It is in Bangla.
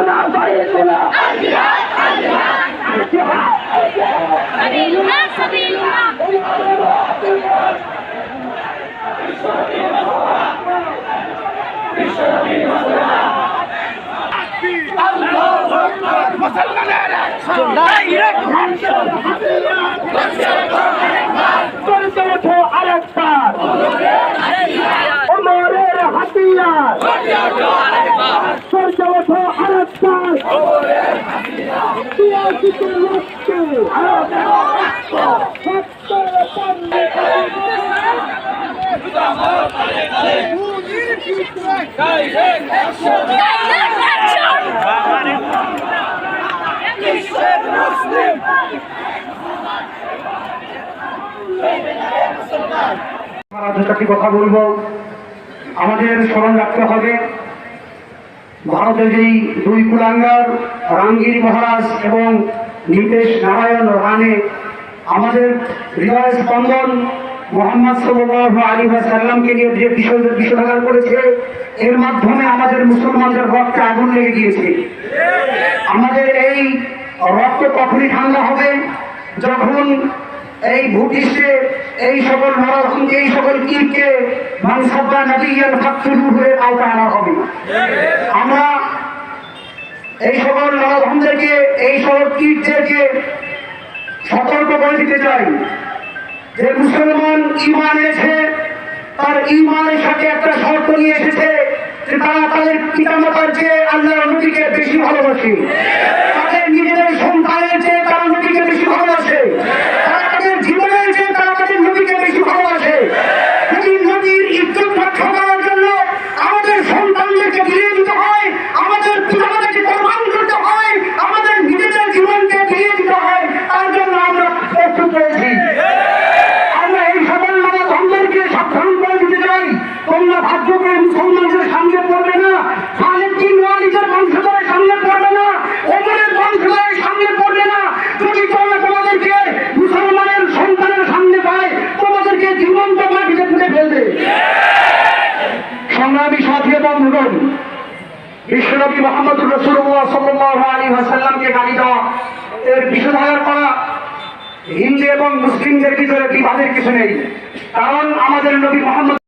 না বাইরে না মুসলমানের ওঠো আরেকবার ওমরের কথা বলব। আমাদের স্মরণ রাখতে হবে। ভারতের যেই দুই কুলাঙ্গার, রামগিরি মহারাজ এবং নীতেশ নারায়ণ রানে আমাদের হৃদয় স্পন্দন মোহাম্মদ সাল্লাহ আলী সাল্লামকে নিয়ে যে বিষয় বিষোধাগার করেছে, এর মাধ্যমে আমাদের মুসলমানদের রক্তে আগুন লেগে গিয়েছে। আমাদের এই রক্ত কখনই ঠান্ডা হবে যখন এই ভূপৃষ্ঠে এই সকল নরধমকে এই সকল কীটকে সতর্ক করে দিতে চাই যে মুসলমান ইমান এনেছে, তার ইমানের সাথে একটা শর্ত নিয়ে এসেছে যে তারা তাদের পিতামাতার চেয়ে আল্লাহ নবীকে বেশি ভালোবাসে। তাদের নিজেদের সন্তানের চেয়ে তারা নবীকে বেশি ভালোবাসে তারা তাদের জীবনের চেয়ে তারা তাদের নবীকে বেশি ভালোবাসে যদি নবীর ইজ্জত রক্ষা করার জন্য আমাদের সন্তানদেরকে ফিরিয়ে দিতে হয় আমাদের পিতামাতাকে কোরবান করতে হয় আমাদের নিজেদের জীবনকে ফিরিয়ে দিতে হয় তার জন্য আমরা প্রস্তুত রয়েছি আমরা এই সকল নানা ধর্মকে সাবধান করে দিতে চাই তোমরা ভাগ্য করে মুসলমানদের সামনে পড়বে না খালেদ বিন ওয়ালিদের বংশধরের সামনে পড়বে না ওমরের বংশধরের সামনে পড়বে না যদি তোমরা তোমাদেরকে মুসলমানের সন্তানের সামনে পায় তোমাদেরকে জীবন্ত মাটিতে পুঁতে ফেলবে সংগ্রামী সাথী বন্ধুগণ বিশ্বনবী মোহাম্মদ রসুল্লাহ সাল্লাহ আলী হাসাল্লামকে গালি দেওয়া, এর বিষধারা করা, হিন্দু এবং মুসলিমদের ভিতরে বিবাদের কিছু নেই। কারণ আমাদের নবী মোহাম্মদ